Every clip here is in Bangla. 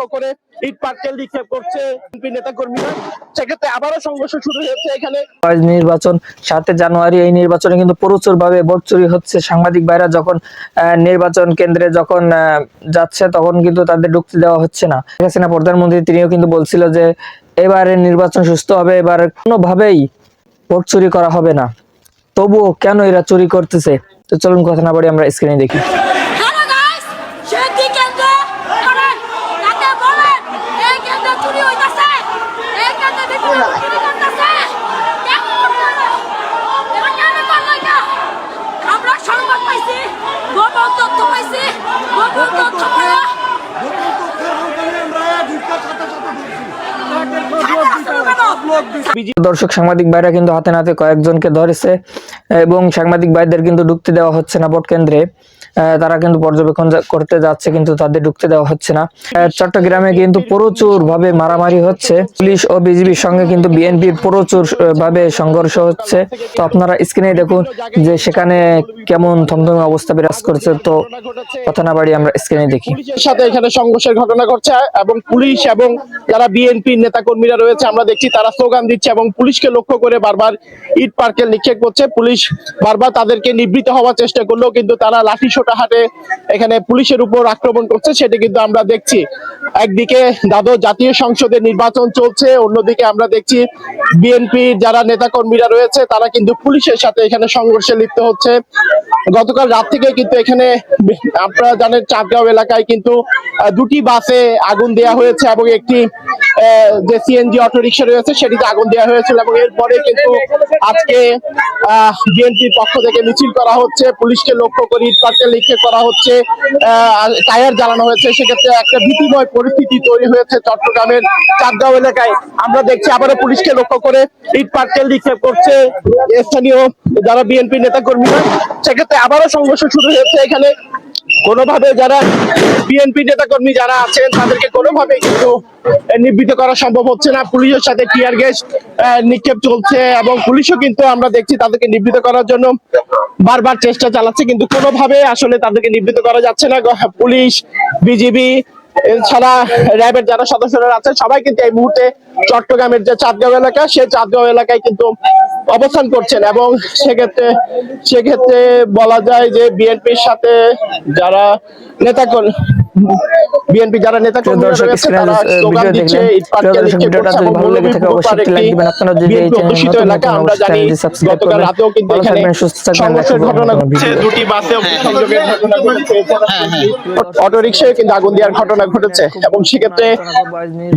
লক্ষ্য করে ইট পাটকেল নিক্ষেপ করছে নেতা কর্মীরা সেক্ষেত্রে আবারও সংঘর্ষ শুরু হয়েছে এখানে। নির্বাচন সাতে জানুয়ারি এই নির্বাচনে কিন্তু প্রচুর ভাবে ভোট চুরি হচ্ছে। সাংবাদিক ভাইরা যখন নির্বাচন কেন্দ্রে যখন যাচ্ছে তখন কিন্তু তাদের ঢুকতে দেওয়া হচ্ছে না। শেখ হাসিনা প্রধানমন্ত্রী, তিনিও কিন্তু বলছিল যে, এবারে নির্বাচন সুস্থ হবে, এবার কোনোভাবেই ভোট চুরি করা হবে না। তবুও কেন এরা চুরি করতেছে? তো চলুন কথা না বাড়ি আমরা স্ক্রিনে দেখি হ্যালো গাইস সেটি কেন্দ্র করেন তাতে বলেন এই কেন্দ্র চুরি এই কেন্দ্র বিভিন্ন চুরি করতেছে আমরা সংবাদ পাইছি গোপন তথ্য পাইছি গোপন তথ্য দর্শক সাংবাদিক ভাইরা কিন্তু হাতে নাতে কয়েকজনকে ধরেছে এবং সাংবাদিক ভাইদের কিন্তু ঢুকতে দেওয়া হচ্ছে না ভোট কেন্দ্রে। তারা কিন্তু পর্যবেক্ষণ করতে যাচ্ছে কিন্তু তাদের ঢুকতে দেওয়া হচ্ছে না। চট্টগ্রামে কিন্তু প্রচুর ভাবে মারামারি হচ্ছে। পুলিশ ও বিজিবির সঙ্গে কিন্তু বিএনপির প্রচুর ভাবে সংঘর্ষ হচ্ছে। তো আপনারা স্ক্রিনে দেখুন যে সেখানে কেমন থমথমে অবস্থা বিরাজ করছে। তো কথা না বাড়ি আমরা স্ক্রিনে দেখি। সাথে এখানে সংঘর্ষের ঘটনা ঘটছে এবং পুলিশ এবং যারা বিএনপির নেতা কর্মীরা রয়েছে আমরা দেখছি তারা স্লোগান দিচ্ছে এবং পুলিশকে লক্ষ্য করে বারবার ইট পার্কেল নিক্ষেপ করছে। পুলিশ বারবার তাদেরকে নিবৃত হওয়ার চেষ্টা করলেও কিন্তু তারা লাঠি সোটা হাটে এখানে পুলিশের উপর আক্রমণ করছে, সেটা কিন্তু আমরা দেখছি। একদিকে দাদর জাতীয় সংসদের নির্বাচন চলছে, অন্যদিকে আমরা দেখছি বিএনপির যারা নেতা কর্মীরা রয়েছে, তারা কিন্তু পুলিশের সাথে এখানে সংঘর্ষে লিপ্ত হচ্ছে। গতকাল রাত থেকে কিন্তু এখানে আপনারা জানেন চাঁদগাঁও এলাকায় কিন্তু দুটি বাসে আগুন দেওয়া হয়েছে এবং একটি যে সিএনজি অটোরিকশা রয়েছে সেটিতে আগুন দেওয়া হয়েছিল এবং এরপরে কিন্তু আজকে বিএনপির পক্ষ থেকে মিছিল করা হচ্ছে, পুলিশকে লক্ষ্য করে ইট পাটকেল নিক্ষেপ করা হচ্ছে টায়ার জ্বালানো হয়েছে। সেক্ষেত্রে একটা ভীতিময় পরিস্থিতি তৈরি হয়েছে চট্টগ্রামের চাঁদগাঁও এলাকায়। আমরা দেখছি আবারও পুলিশকে লক্ষ্য করে ইট পাটকেল নিক্ষেপ করছে স্থানীয় যারা বিএনপি নেতা কর্মীরা সেক্ষেত্রে আবারও সংঘর্ষ শুরু হয়েছে এখানে। কোনোভাবে যারা বিএনপি নেতা কর্মী যারা আছেন, তাদেরকে কোনোভাবে কিন্তু নিবৃত করা সম্ভব হচ্ছে না। পুলিশের সাথে টিয়ার গ্যাস নিক্ষেপ চলছে এবং পুলিশও কিন্তু আমরা দেখছি তাদেরকে নিবৃত করার জন্য বারবার চেষ্টা চালাচ্ছে, কিন্তু কোনোভাবে আসলে তাদেরকে নিবৃত করা যাচ্ছে না। পুলিশ, বিজিবি, এছাড়া র্যাবের যারা সদস্যরা আছে, সবাই কিন্তু এই মুহূর্তে চট্টগ্রামের যে চাঁদগাঁও এলাকা সেই চাঁদগাঁও এলাকায় কিন্তু অবস্থান করছেন এবং সেক্ষেত্রে সেক্ষেত্রে বলা যায় যে বিএনপির সাথে যারা নেতা বিএনপি যারা নেতা। দুটি বাসে সংযোগের ঘটনা ঘটেছে অটো রিক্সায় কিন্তু আগুন দেওয়ার ঘটনা ঘটেছে এবং সেক্ষেত্রে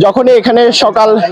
যখনই এখানে সকাল